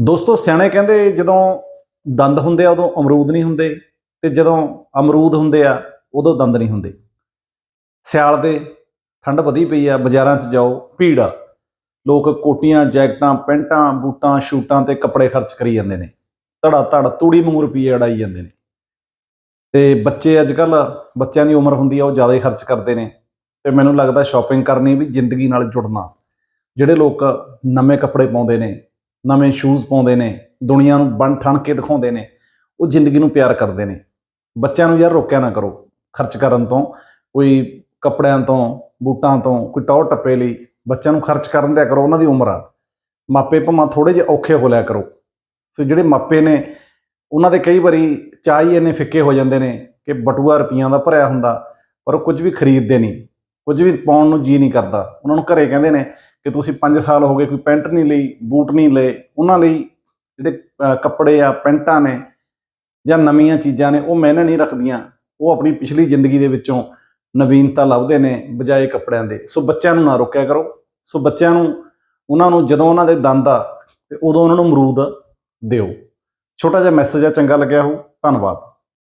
ਦੋਸਤੋ, ਸਿਆਣੇ ਕਹਿੰਦੇ ਜਦੋਂ ਦੰਦ ਹੁੰਦੇ ਆ, ਉਦੋਂ ਅਮਰੂਦ ਨਹੀਂ ਹੁੰਦੇ ਤੇ ਜਦੋਂ ਅਮਰੂਦ ਹੁੰਦੇ ਆ, ਉਦੋਂ ਦੰਦ ਨਹੀਂ ਹੁੰਦੇ। ਸਿਆਲ ਦੇ ਠੰਡ ਵਧੀ ਪਈ ਆ, ਬਾਜ਼ਾਰਾਂ 'ਚ ਜਾਓ, ਭੀੜ ਆ। ਲੋਕ ਕੋਟੀਆਂ, ਜੈਕਟਾਂ, ਪੈਂਟਾਂ, ਬੂਟਾਂ, ਸ਼ੂਟਾਂ ਤੇ ਕੱਪੜੇ ਖਰਚ ਕਰੀ ਜਾਂਦੇ ਨੇ। ਧੜਾ ਧੜ ਤੂੜੀ ਵਾਂਗੂ ਰੁਪਈਏ ਅੜਾਈ ਜਾਂਦੇ ਨੇ। ਤੇ ਬੱਚੇ ਅੱਜ ਕੱਲ ਬੱਚਿਆਂ ਦੀ ਉਮਰ ਹੁੰਦੀ ਆ, ਉਹ ਜ਼ਿਆਦਾ ਹੀ ਖਰਚ ਕਰਦੇ ਨੇ। ਤੇ ਮੈਨੂੰ ਲੱਗਦਾ ਸ਼ਾਪਿੰਗ ਕਰਨੀ ਵੀ ਜ਼ਿੰਦਗੀ ਨਾਲ ਜੁੜਨਾ। ਜਿਹੜੇ ਲੋਕ ਨਵੇਂ ਕੱਪੜੇ ਪਾਉਂਦੇ ਨੇ ਨਵੇਂ ਸ਼ੂਜ਼ ਪਾਉਂਦੇ ਨੇ, ਦੁਨੀਆ ਨੂੰ ਬਣ ਠਣ ਕੇ ਦਿਖਾਉਂਦੇ ਨੇ, ਉਹ ਜ਼ਿੰਦਗੀ ਨੂੰ ਪਿਆਰ ਕਰਦੇ ਨੇ। ਬੱਚਿਆਂ ਨੂੰ ਯਾਰ ਰੋਕਿਆ ਨਾ ਕਰੋ, ਖਰਚ ਕਰਨ ਤੋਂ, ਕੋਈ ਕੱਪੜਿਆਂ ਤੋਂ, ਬੂਟਾਂ ਤੋਂ, ਕੋਈ ਟੌਰ ਟੱਪੇ ਲਈ ਬੱਚਿਆਂ ਨੂੰ ਖਰਚ ਕਰਨ ਦਿਆ ਕਰੋ, ਉਹਨਾਂ ਦੀ ਉਮਰ ਆ। ਮਾਪੇ ਭਾਵੇਂ ਥੋੜੇ ਜਿਹੇ ਔਖੇ ਹੋ ਲਿਆ ਕਰੋ। ਸੋ ਜਿਹੜੇ ਮਾਪੇ ਨੇ, ਉਹਨਾਂ ਦੇ ਕਈ ਵਾਰੀ ਚਾਹ ਹੀ ਇੰਨੇ ਫਿੱਕੇ ਹੋ ਜਾਂਦੇ ਨੇ ਕਿ ਬਟੂਆ ਰੁਪਈਆਂ ਦਾ ਭਰਿਆ ਹੁੰਦਾ, ਪਰ ਉਹ ਕੁਝ ਵੀ ਖਰੀਦਦੇ ਨਹੀਂ, ਕੁਝ ਵੀ ਪਾਉਣ ਨੂੰ ਜੀ ਨਹੀਂ ਕਰਦਾ। ਉਹਨਾਂ ਨੂੰ ਘਰੇ ਕਹਿੰਦੇ ਨੇ ਕਿ ਤੁਸੀਂ 5 ਸਾਲ ਹੋ ਗਏ ਕੋਈ ਪੈਂਟ ਨਹੀਂ ਲਈ, ਬੂਟ ਨਹੀਂ ਲਏ, ਉਹਨਾਂ ਲਈ ਜਿਹੜੇ ਕੱਪੜੇ ਆ, ਪੈਂਟਾਂ ਨੇ ਜਾਂ ਨਵੀਆਂ ਚੀਜ਼ਾਂ ਨੇ, ਉਹ ਮੈਨੇ ਨਹੀਂ ਰੱਖਦੀਆਂ। ਉਹ ਆਪਣੀ ਪਿਛਲੀ ਜ਼ਿੰਦਗੀ ਦੇ ਵਿੱਚੋਂ ਨਵੀਨਤਾ ਲੱਭਦੇ ਨੇ ਬਜਾਏ ਕੱਪੜਿਆਂ ਦੇ। ਸੋ ਬੱਚਿਆਂ ਨੂੰ ਨਾ ਰੋਕਿਆ ਕਰੋ। ਸੋ ਬੱਚਿਆਂ ਨੂੰ, ਉਹਨਾਂ ਨੂੰ ਜਦੋਂ ਉਹਨਾਂ ਦੇ ਦੰਦ ਆ, ਤੇ ਉਦੋਂ ਉਹਨਾਂ ਨੂੰ ਅਮਰੂਦ ਦਿਓ। ਛੋਟਾ ਜਿਹਾ ਮੈਸੇਜ ਆ, ਚੰਗਾ ਲੱਗਿਆ ਹੋ। ਧੰਨਵਾਦ।